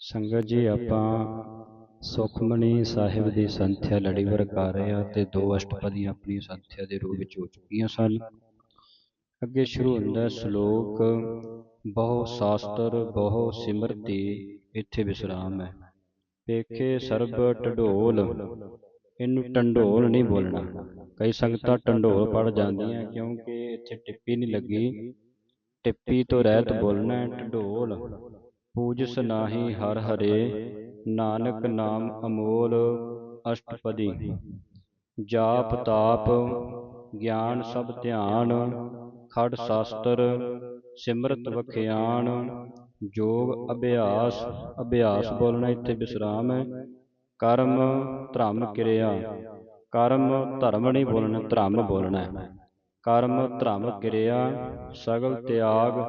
ਸੰਗਤ ਜੀ ਆਪਾਂ ਸੁਖਮਨੀ ਸਾਹਿਬ ਦੀ ਸੰਥਿਆ ਲੜੀਵਾਰ ਕਰ ਰਹੇ ਹਾਂ ਤੇ ਦੋ ਅਸ਼ਟਪਦੀਆਂ ਆਪਣੀ ਸੰਥਿਆ ਦੇ ਰੂਪ ਵਿੱਚ ਹੋ ਚੁੱਕੀਆਂ ਸਨ। ਅੱਗੇ ਸ਼ੁਰੂ ਹੁੰਦਾ ਸ਼ਲੋਕ ਬਹੁ ਸ਼ਾਸਤਰ ਬਹੁ ਸਿਮਰਤੀ ਇੱਥੇ ਵਿਸਰਾਮ ਹੈ। ਪੇਖੇ ਸਰਬ ਢਡੋਲ ਇਹਨੂੰ ਟੰਡੋਲ ਨਹੀਂ ਬੋਲਣਾ। ਕਈ ਸੰਗਤਾਂ ਟੰਡੋਲ ਪੜ ਜਾਂਦੀਆਂ ਕਿਉਂਕਿ ਇੱਥੇ ਟਿੱਪੀ ਨਹੀਂ ਲੱਗੀ। ਟਿੱਪੀ ਤੋਂ ਰਹਿਤ ਬੋਲਣਾ ਹੈ ਢਡੋਲ ਪੂਜਸ ਨਾਹੀ ਹਰ ਹਰੇ ਨਾਨਕ ਨਾਮ ਅਮੋਲ ਅਸ਼ਟਪਦੀ। ਜਾਪ ਤਾਪ ਗਿਆਨ ਸਭ ਧਿਆਨ ਖੜ ਸ਼ਾਸਤਰ ਸਿਮਰਤ ਵਖਿਆਨ ਜੋਗ ਅਭਿਆਸ ਅਭਿਆਸ ਬੋਲਣਾ ਇੱਥੇ ਵਿਸਰਾਮ ਹੈ। ਕਰਮ ਧਰਮ ਕਿਰਿਆ। ਕਰਮ ਧਰਮ ਨਹੀਂ ਬੋਲਣਾ ਧਰਮ ਬੋਲਣਾ ਹੈ। ਕਰਮ ਧਰਮ ਕਿਰਿਆ ਸਗਲ ਤਿਆਗ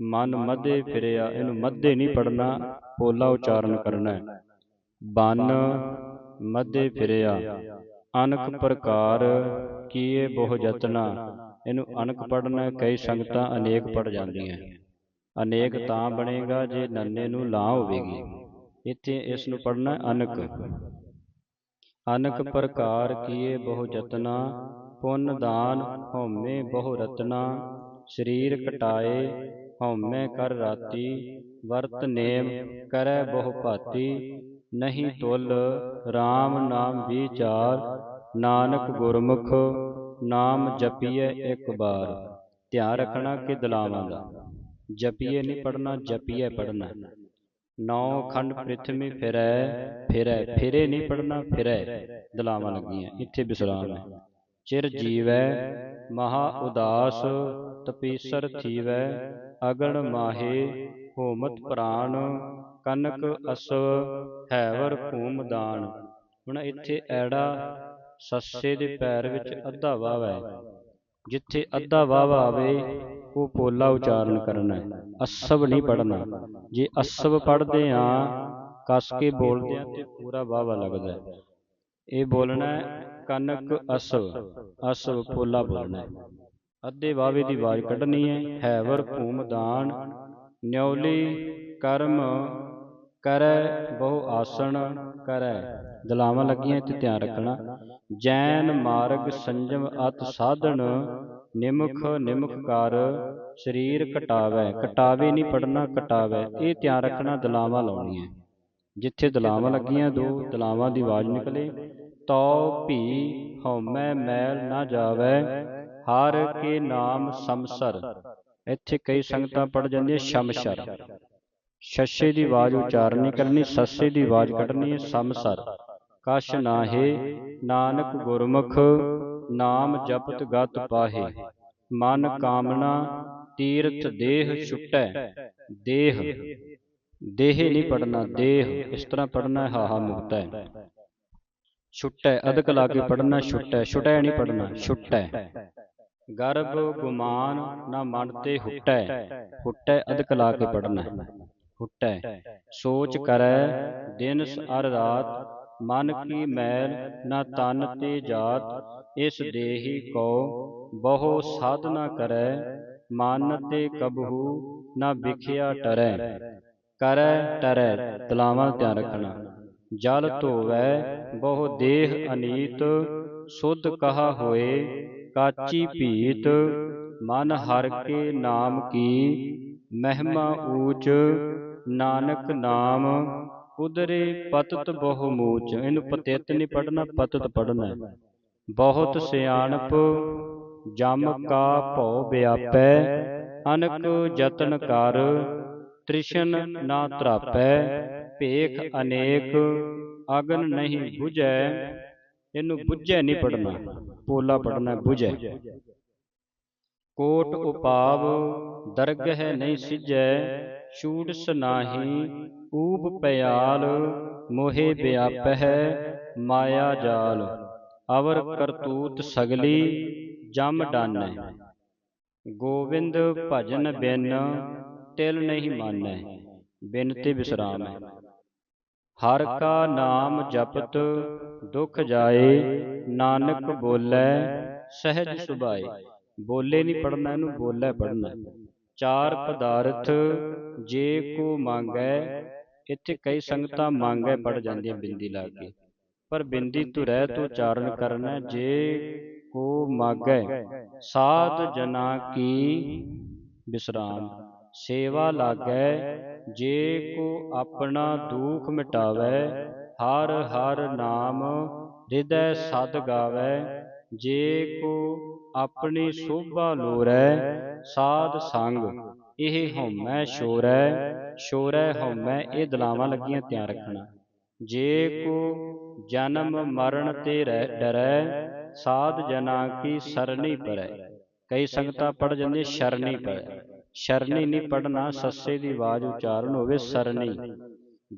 ਮਨ ਮਧੇ ਫਿਰਿਆ ਇਹਨੂੰ ਮਧੇ ਨਹੀਂ ਪੜਨਾ ਪੋਲਾ ਉਚਾਰਨ ਕਰਨਾ ਹੈ। ਬਨ ਮਧੇ ਫਿਰਿਆ ਅਨਕ ਪ੍ਰਕਾਰ ਕੀਏ ਬਹੁ ਯਤਨਾ। ਇਹਨੂੰ ਅਨਕ ਪੜਨਾ ਕਈ ਸੰਗਤਾਂ ਅਨੇਕ ਪੜ ਜਾਂਦੀਆਂ ਅਨੇਕ ਤਾਂ ਬਣੇਗਾ ਜੇ ਨੰਨੇ ਨੂੰ ਲਾ ਹੋਵੇਗੀ। ਇੱਥੇ ਇਸ ਨੂੰ ਪੜਨਾ ਅਨਕ। ਅਨਕ। ਪ੍ਰਕਾਰ ਕੀਏ ਬਹੁ ਯਤਨਾ ਪੁੰਨ ਦਾਨ ਹਉਮੈ ਬਹੁ ਰਤਨਾ ਸਰੀਰ ਕਟਾਏ ਹਉਮੈ ਕਰ ਰਾਤੀ, ਵਰਤ ਨੇਮ ਕਰੈ ਬਹੁ ਭਾਤੀ, ਨਹੀਂ ਤੁਲ RAM ਨਾਮ ਵਿਚਾਰ, ਨਾਨਕ ਗੁਰਮੁਖ ਨਾਮ ਜਪੀਏ ਇੱਕ ਬਾਰ। ਧਿਆਨ ਰੱਖਣਾ ਕਿ ਦਲਾਵਾਂ ਦਾ। ਜਪੀਏ ਨਹੀਂ ਪੜਨਾ ਜਪੀਏ ਪੜਨਾ ਨੌ ਖੰਡ ਪ੍ਰਿਥਵੀ ਫਿਰੈ ਫਿਰੈ, ਫਿਰੇ ਨਹੀਂ ਪੜਨਾ ਫਿਰੈ। ਦਲਾਵਾਂ ਲੱਗੀਆਂ, ਇੱਥੇ ਵਿਸਰਾਮ ਹੈ। ਚਿਰ ਜੀਵੈ ਮਹਾ ਉਦਾਸ ਤਪੀਸਰ ਥੀਵੈ ਅਗਣ ਮਾਹੇ ਹੋਮਤ ਪ੍ਰਾਨ ਕਨਕ ਅਸਵ ਹੈਵਰ ਭੂਮ ਦਾਨ। ਹੁਣ ਇੱਥੇ ਐੜਾ ਸੱਸੇ ਦੇ ਪੈਰ ਵਿੱਚ ਅੱਧਾ ਵਾਵ ਹੈ। ਜਿੱਥੇ ਅੱਧਾ ਵਾਵ ਆਵੇ ਉਹ ਪੋਲਾ ਉਚਾਰਨ ਕਰਨਾ ਹੈ। ਅਸਵ ਨਹੀਂ ਪੜਨਾ ਜੇ ਅਸਵ ਪੜਦੇ ਆ ਕਸ ਕੇ ਬੋਲਦੇ ਆ ਤੇ ਪੂਰਾ ਵਾਵਾ ਲੱਗਦਾ ਹੈ। ਇਹ ਬੋਲਣਾ ਹੈ ਕਨਕ ਅਸਵ ਅਸਵ ਪੋਲਾ ਬੋਲਣਾ ਹੈ। ਅੱਧੇ ਵਾਵੇ ਦੀ ਆਵਾਜ਼ ਕੱਢਣੀ ਹੈ ਹੈਵਰ ਭੂਮ ਦਾਨ ਨਿਉਲੀ ਕਰਮ ਕਰੈ ਬਹੁ ਆਸਣ ਕਰੈ। ਦਲਾਵਾਂ ਲੱਗੀਆਂ ਤੇ ਧਿਆਨ ਰੱਖਣਾ। ਜੈਨ ਮਾਰਗ ਸੰਜਮ ਅਤ ਸਾਧਨ ਨਿਮਖ ਨਿਮਖ ਕਰ ਸਰੀਰ ਕਟਾਵੇ ਕਟਾਵੇ ਨਹੀਂ ਪੜਨਾ ਕਟਾਵੇ ਇਹ ਧਿਆਨ ਰੱਖਣਾ ਦਲਾਵਾਂ ਲਾਉਣੀਆਂ। ਜਿੱਥੇ ਦਲਾਵਾਂ ਲੱਗੀਆਂ ਦੋ ਦਲਾਵਾਂ ਦੀ ਆਵਾਜ਼ ਨਿਕਲੇ। ਤਉ ਭੀ ਹਉਮੈ ਮੈਲ ਨਾ ਜਾਵੇ, ਹਰ ਕੇ ਨਾਮ ਸਮਸਰ ਇੱਥੇ ਕਈ ਸੰਗਤਾਂ ਪੜ ਜਾਂਦੀਆਂ, ਸ਼ਮਸ਼ਰ। ਛੱਛੇ ਦੀ ਆਵਾਜ਼ ਉਚਾਰਨ ਕਰਨੀ, ਸੱਸੇ ਦੀ ਆਵਾਜ਼ ਕੱਢਣੀ ਹੈ ਸਮਸਰ ਕਛ ਨਾਹੇ, ਨਾਨਕ ਗੁਰਮੁਖ, ਨਾਮ ਜਪਤ ਗਤ ਪਾਹੇ। ਮਨ ਕਾਮਨਾ, ਤੀਰਥ ਦੇਹ ਛੁਟੈ। ਦੇਹ ਦੇਹ ਨਹੀਂ ਪੜਨਾ ਦੇਹ, ਇਸ ਤਰ੍ਹਾਂ ਪੜਨਾ ਹਾਹਾ ਮੁਕਤੈ। ਹੈ ਅਦਕ ਲਾ ਕੇ ਪੜਨਾ ਛੁਟੈ ਛੁਟੈ ਨਹੀਂ ਪੜਨਾ ਛੁਟੈ ਗਰਭ ਗੁਮਾਨ ਨਾ ਮਨ ਤੇ ਹੁਟੈ ਹੁਟੈ ਅਦਕ ਲਾ ਕੇ ਪੜਨਾ ਹੁਟੈ ਸੋਚ ਕਰੈ ਦਿਨ ਅਰ ਰਾਤ ਮਨ ਕੀ ਮੈਲ ਨਾ ਤਨ ਤੇ ਜਾਤ ਇਸ ਦੇਹੀ ਕੋ ਬਹੁ ਸਾਧਨਾ ਕਰੈ ਮਨ ਤੇ ਕਬਹੂ ਨਾ ਵਿਖਿਆ ਟਰੈ ਕਰੈ ਟਰੈ ਤਲਾਵਾਂ ਧਿਆਨ ਰੱਖਣਾ ਜਲ ਧੋਵੈ ਬਹੁ ਦੇਹ ਅਨੀਤ ਸੁਧ ਕਹਾ ਹੋਏ ਕਾਚੀ ਭੀਤ ਮਨ ਹਰ ਕੇ ਨਾਮ ਕੀ ਮਹਿਮਾ ਊਚ ਨਾਨਕ ਨਾਮ ਉਦਰੇ ਪਤਤ ਬਹੁ ਮੂਚ ਇਹਨੂੰ ਪਤਿਤ ਨਹੀਂ ਪੜਨਾ ਪਤਤ ਪੜਨਾ ਬਹੁਤ ਸਿਆਣਪ ਜਮ ਕਾ ਭਉ ਵਿਆਪੈ ਅਨਕ ਜਤਨ ਕਰ ਤ੍ਰਿਸ਼ਨ ਨਾ ਤਰਾਪੈ। ਭੇਖ ਅਨੇਕ ਅਗਨ ਨਹੀਂ ਬੁਝੈ ਇਹਨੂੰ ਬੁਝੈ ਨਹੀਂ ਪੜਨਾ ਪੋਲਾ ਪੜਨਾ ਬੁਝੈ। ਕੋਟ ਉਪਾਵ ਦਰਗ ਹੈ ਨਹੀਂ ਸਿਜੈ ਛੂਟ ਸਨਾਹੀ ਊਬ ਪਿਆਲ ਮੋਹੇ ਵਿਆਪਹਿ ਮਾਇਆ ਜਾਲ। ਅਵਰ ਕਰਤੂਤ ਸਗਲੀ ਜਮ ਡਾਨੈ ਗੋਵਿੰਦ ਭਜਨ ਬਿਨ ਤਿਲ ਨਹੀਂ ਮਾਨੈ। ਬਿਨ ਤੇ ਵਿਸਰਾਮ ਹੈ ਹਰ ਕਾ ਨਾਮ ਜਪਤ, ਦੁਖ ਜਾਏ, ਨਾਨਕ ਬੋਲੇ, ਸਹਿਜ ਸੁਭਾਏ। ਬੋਲੇ ਨਹੀਂ ਪੜਨਾ ਇਹਨੂੰ ਬੋਲੇ ਪੜਨਾ ਚਾਰ ਪਦਾਰਥ ਜੇ ਕੋ ਮੰਗੈ, ਇੱਥੇ ਕਈ ਸੰਗਤਾਂ ਮੰਗੇ ਪੜ ਜਾਂਦੀਆਂ ਬਿੰਦੀ ਲਾ ਕੇ। ਪਰ ਬਿੰਦੀ ਤੂੰ ਰਹਿ, ਤੂੰ ਉਚਾਰਨ ਕਰਨਾ, ਜੇ ਕੋ ਮਾਗੈ, ਸਾਧ ਜਨਾ ਕੀ ਵਿਸਰਾਮ ਸੇਵਾ ਲਾਗੈ ਜੇ ਕੋ ਆਪਣਾ ਦੁਖ ਮਿਟਾਵੈ, ਹਰ ਹਰ ਨਾਮ ਹਿਰਦੈ ਸਦ ਗਾਵੈ। ਜੇ ਕੋ ਆਪਣੀ ਸੋਭਾ ਲੋਰੈ, ਸਾਧ ਸੰਗ ਇਹ ਹਉਮੈ ਸ਼ੋਰੈ ਸ਼ੋਰੈ ਹਉਮੈ ਇਹ ਦਲਾਵਾਂ ਲੱਗੀਆਂ ਧਿਆਨ ਰੱਖਣਾ। ਜੇ ਕੋ ਜਨਮ ਮਰਨ ਤੇ ਰਹਿ, ਡਰੈ, ਸਾਧ ਜਨਾ ਕੀ ਸਰਣੀ ਪਰੈ। ਕਈ ਸੰਗਤਾਂ ਪੜ ਜਾਂਦੇ ਸ਼ਰਣੀ ਪਰੈ। ਸ਼ਰਣੀ ਨਹੀਂ ਪੜਨਾ ਸੱਸੇ ਦੀ ਆਵਾਜ਼ ਉਚਾਰਨ ਹੋਵੇ ਸਰਣੀ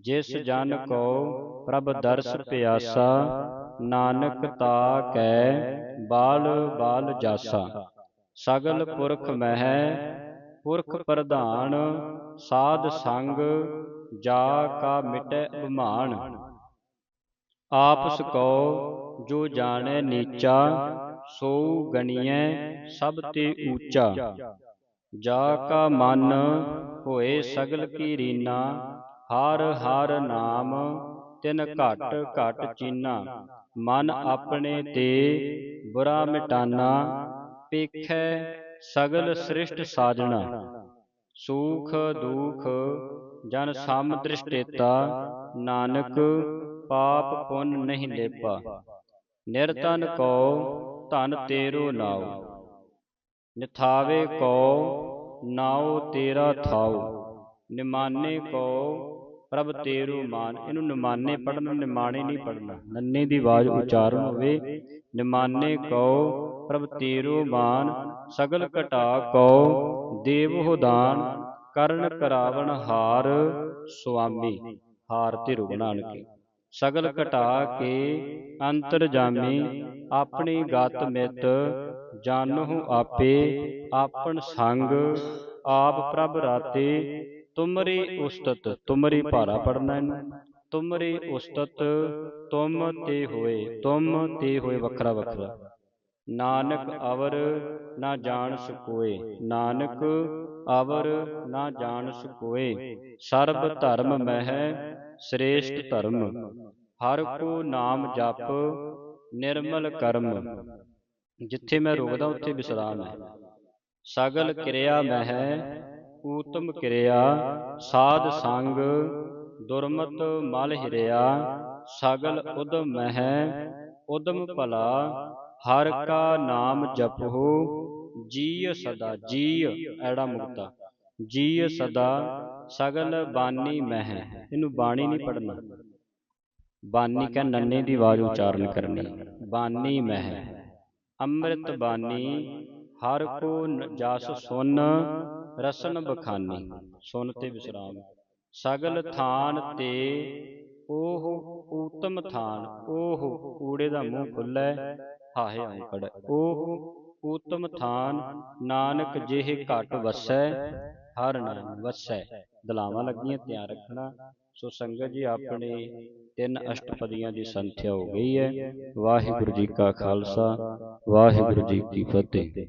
ਜਿਸ ਜਨ ਕੋ ਪ੍ਰਭ ਦਰਸ ਪਿਆਸਾ ਨਾਨਕ ਤਾ ਕੈ ਬਾਲ ਬਾਲ ਜਾਸਾ। ਸਗਲ ਪੁਰਖ ਮਹਿ ਪੁਰਖ ਪ੍ਰਧਾਨ ਸਾਧ ਸੰਗ ਜਾ ਕਾ ਮਿਟੈ ਅਭਿਮਾਨ। ਆਪਸ ਕੋ ਜੋ ਜਾਣੈ ਨੀਚਾ ਸੋ ਗਣੀਐ ਸਭ ਤੇ ਊਚਾ ਜਾ ਕਾ ਮਨ ਹੋਏ ਸਗਲ ਕੀ ਰੀਨਾ ਹਰ ਹਰ ਨਾਮ ਤਿਨ ਘਟ ਘਟ ਚੀਨਾ। ਮਨ ਆਪਣੇ ਤੇ ਬੁਰਾ ਮਿਟਾਨਾ ਪੇਖੈ ਸਗਲ ਸ੍ਰਿਸ਼ਟ ਸਾਜਣਾ। ਸੂਖ ਦੁਖ ਜਨ ਸਮ ਦ੍ਰਿਸ਼ਟੇਤਾ ਨਾਨਕ ਪਾਪ ਪੁੰਨ ਨਹੀਂ ਲੇਪਾ। ਨਿਰਤਨ ਕੋ ਧਨ ਤੇਰੋ ਨਾਉ ਨਿਥਾਵੇ ਕੋ ਨਾਉ ਤੇਰਾ ਥਾਉ। ਨਿਮਾਨੇ ਕੋ ਪ੍ਰਭ ਤੇਰੂ ਮਾਨ। ਇਹਨੂੰ ਨਿਮਾਨੇ ਪੜਨਾ ਨਿਮਾਣੇ ਨਹੀਂ ਪੜਨਾ ਨੰਨੇ ਦੀ ਆਵਾਜ਼ ਉਚਾਰਨ ਹੋਵੇ। ਨਿਮਾਨੇ ਕੋ ਪ੍ਰਭ ਤੇਰੂ ਮਾਨ। ਸਗਲ ਘਟਾ ਕੋ ਦੇਵੋ ਦਾਨ ਕਰਨ ਕਰਾਵਣ ਹਾਰ ਸੁਆਮੀ। ਹਾਰ ਤੇ ਰੁਗਣਾਨ ਕੇ ਸਗਲ ਘਟਾ ਕੇ ਅੰਤਰ ਜਾਮੀ ਆਪਣੀ ਗਤ ਮਿਤ ਜਾਣਹੁ ਆਪੇ ਆਪਨ ਸੰਗ ਆਪ ਪ੍ਰਭ ਰਾਤੇ ਤੁਮਰੀ ਉਸਤਤ ਤੁਮਰੀ ਭਾਰਾ ਪੜਨਾ ਇਹਨੂੰ ਤੁਮਰੀ ਉਸਤਤ ਤੁਮ ਤੇ ਹੋਏ ਤੁਮ ਤੇ ਹੋਏ ਵੱਖਰਾ ਵੱਖਰਾ ਨਾਨਕ ਅਵਰ ਨਾ ਜਾਣ ਸਕੋਏ ਨਾਨਕ ਅਵਰ ਨਾ ਜਾਣ ਸਕੋਏ ਸਰਬ ਧਰਮ ਮਹਿ ਸ੍ਰੇਸ਼ਟ ਧਰਮ ਹਰ ਕੋ ਨਾਮ ਜਪ ਨਿਰਮਲ ਕਰਮ। ਜਿੱਥੇ ਮੈਂ ਰੁਕਦਾ ਉੱਥੇ ਵਿਸਰਾਮ ਹੈ। ਸਗਲ ਕਿਰਿਆ ਮਹਿ ਊਤਮ ਕਿਰਿਆ ਸਾਧ ਸੰਗ ਦੁਰਮਤ ਮਲ ਹਿਰਿਆ ਸਗਲ ਉਦਮ ਮਹਿ ਉਦਮ ਭਲਾ ਹਰ ਕਾ ਨਾਮ ਜਪੋ ਜੀਅ ਸਦਾ ਜੀਅ ਐੜਾ ਮੁਕਤਾ। ਜੀਅ ਸਦਾ ਸਗਲ ਬਾਣੀ ਮਹਿ ਇਹਨੂੰ ਬਾਣੀ ਨਹੀਂ ਪੜਨਾ ਬਾਣੀ ਕਹ ਨੰਨੇ ਦੀ ਆਵਾਜ਼ ਉਚਾਰਨ ਕਰਨੀ। ਬਾਣੀ ਮਹਿ ਅੰਮ੍ਰਿਤ ਬਾਣੀ ਹਰ ਕੋ ਜਸ ਸੁਨ ਰਸਨ ਬਖਾਨੀ। ਸੁਨ ਤੇ ਵਿਸਰਾਮ। ਸਗਲ ਥਾਨ ਤੇ ਉਹ ਊਤਮ ਥਾਨ। ਉਹ ਊੜੇ ਦਾ ਮੂੰਹ ਖੁੱਲੈ ਹਾਹੇ ਔਂਕੜ ਉਹ ਊਤਮ ਥਾਨ ਨਾਨਕ ਜਿਹ ਘਟ ਵਸੈ ਹਰ ਨਾਮ ਵਸੈ ਦਲਾਵਾਂ ਲੱਗੀਆਂ ਧਿਆਨ ਰੱਖਣਾ। ਸੋ ਸੰਗਤ ਜੀ ਆਪਣੇ ਤਿੰਨ ਅਸ਼ਟਪਦੀਆਂ ਦੀ ਸੰਥਿਆ ਹੋ ਗਈ ਹੈ। ਵਾਹਿਗੁਰੂ ਜੀ ਕਾ ਖਾਲਸਾ ਵਾਹਿਗੁਰੂ ਜੀ ਕੀ ਫਤਿਹ।